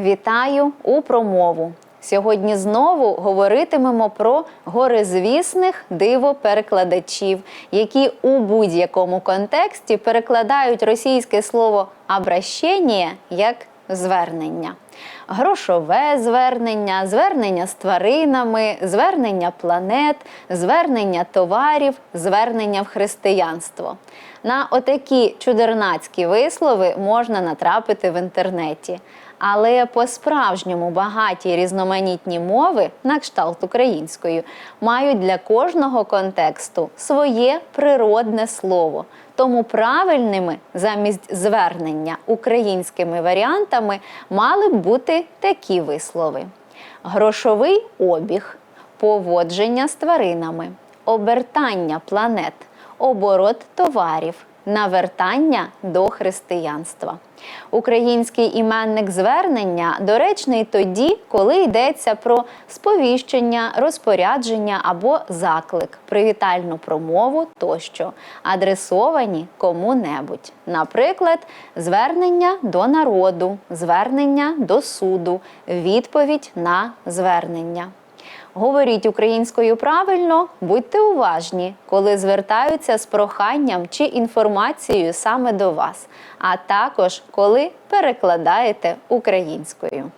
Вітаю у промову. Сьогодні знову говоритимемо про горизвісних дивоперекладачів, які у будь-якому контексті перекладають російське слово «обращення» як звернення. Грошове звернення, звернення з тваринами, звернення планет, звернення товарів, звернення в християнство. На отакі чудернацькі вислови можна натрапити в інтернеті. Але по-справжньому багаті різноманітні мови, на кшталт української, мають для кожного контексту своє природне слово. Тому правильними замість звернення українськими варіантами мали б бути такі вислови: грошовий обіг, поводження з тваринами, обертання планет, оборот товарів, навертання до християнства. Український іменник звернення доречний тоді, коли йдеться про сповіщення, розпорядження або заклик, привітальну промову тощо, адресовані кому-небудь. Наприклад, звернення до народу, звернення до суду, відповідь на звернення. Говоріть українською правильно, будьте уважні, коли звертаються з проханням чи інформацією саме до вас, а також коли перекладаєте українською.